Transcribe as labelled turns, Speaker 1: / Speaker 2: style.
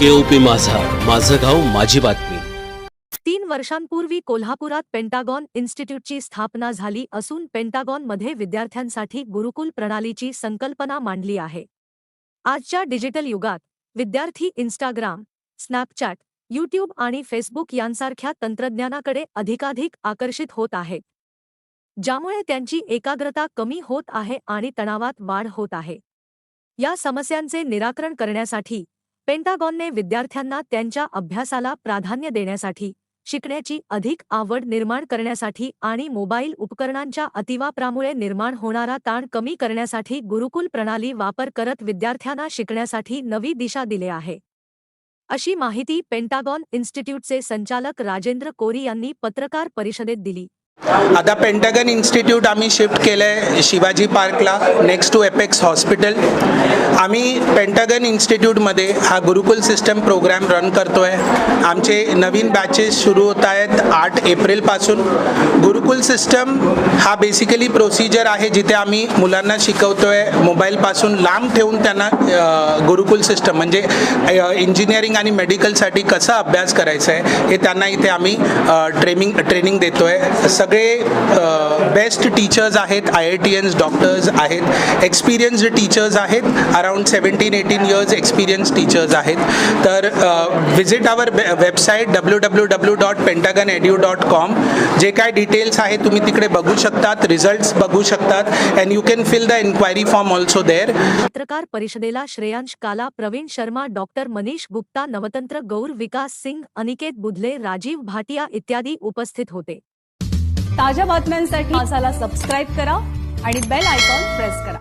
Speaker 1: केओपी माझा. माझं गाव माझी बातमी.
Speaker 2: तीन वर्षांपूर्वी कोल्हापुरात पेंटागॉन इन्स्टिट्यूटची स्थापना झाली असून पेंटागॉनमध्ये विद्यार्थ्यांसाठी गुरुकुल प्रणालीची संकल्पना मांडली आहे. आजच्या डिजिटल युगात विद्यार्थी इन्स्टाग्राम स्नॅपचॅट यूट्यूब आणि फेसबुक यांसारख्या तंत्रज्ञानाकडे अधिकाधिक आकर्षित होत आहेत. ज्यामुळे त्यांची एकाग्रता कमी होत आहे आणि तणावात वाढ होत आहे. या समस्यांचे निराकरण करण्यासाठी पेंटागॉनने विद्यार्थ्यांना त्यांच्या अभ्यासाला प्राधान्य देण्यासाठी शिकण्याची अधिक आवड निर्माण करण्यासाठी आणि मोबाईल उपकरणांच्या अतिवापरामुळे निर्माण होणारा ताण कमी करण्यासाठी गुरुकुल प्रणाली वापर करत विद्यार्थ्यांना शिकण्यासाठी नवी दिशा दिले आहे. अशी माहिती पेंटागॉन इन्स्टिट्यूटचे संचालक राजेंद्र कोरी यांनी पत्रकार परिषदेत दिली.
Speaker 3: आता पेंटागन इन्स्टिट्यूट आम्ही शिफ्ट केलं आहे शिवाजी पार्कला नेक्स्ट टू एपेक्स हॉस्पिटल आम्ही पेंटागन इन्स्टिट्यूटमध्ये हा गुरुकुल सिस्टम प्रोग्राम रन करतो आहे आमचे नवीन बॅचेस सुरू होत आहेत आठ एप्रिलपासून गुरुकुल सिस्टम हा बेसिकली प्रोसिजर आहे जिथे आम्ही मुलांना शिकवतो आहे मोबाईलपासून लांब ठेवून त्यांना गुरुकुल सिस्टम म्हणजे इंजिनिअरिंग आणि मेडिकलसाठी कसा अभ्यास करायचा आहे हे त्यांना इथे आम्ही ट्रेनिंग ट्रेनिंग देतो आहे सगळे बेस्ट टीचर्स आहेत IITians doctors आहेत एक्सपिरियन्स्ड टीचर्स आहेत around seventeen eighteen years experience teachers आहेत. तर visit our website W W W dot Pentagon edu dot com जे काय डिटेल्स आहेत तुम्ही तिकडे बघू शकतात रिझल्ट्स बघू शकतात and you can fill the inquiry form also there
Speaker 2: पत्रकार परिषदेला श्रेयांश काला प्रवीण शर्मा डॉक्टर मनीष गुप्ता नवतंत्र गौर विकास सिंग अनिकेत बुधले राजीव भाटिया इत्यादी उपस्थित होते.
Speaker 4: ताज्या बातम्यांसाठी मसाला सबस्क्राईब करा आणि बेल आयकॉन प्रेस करा.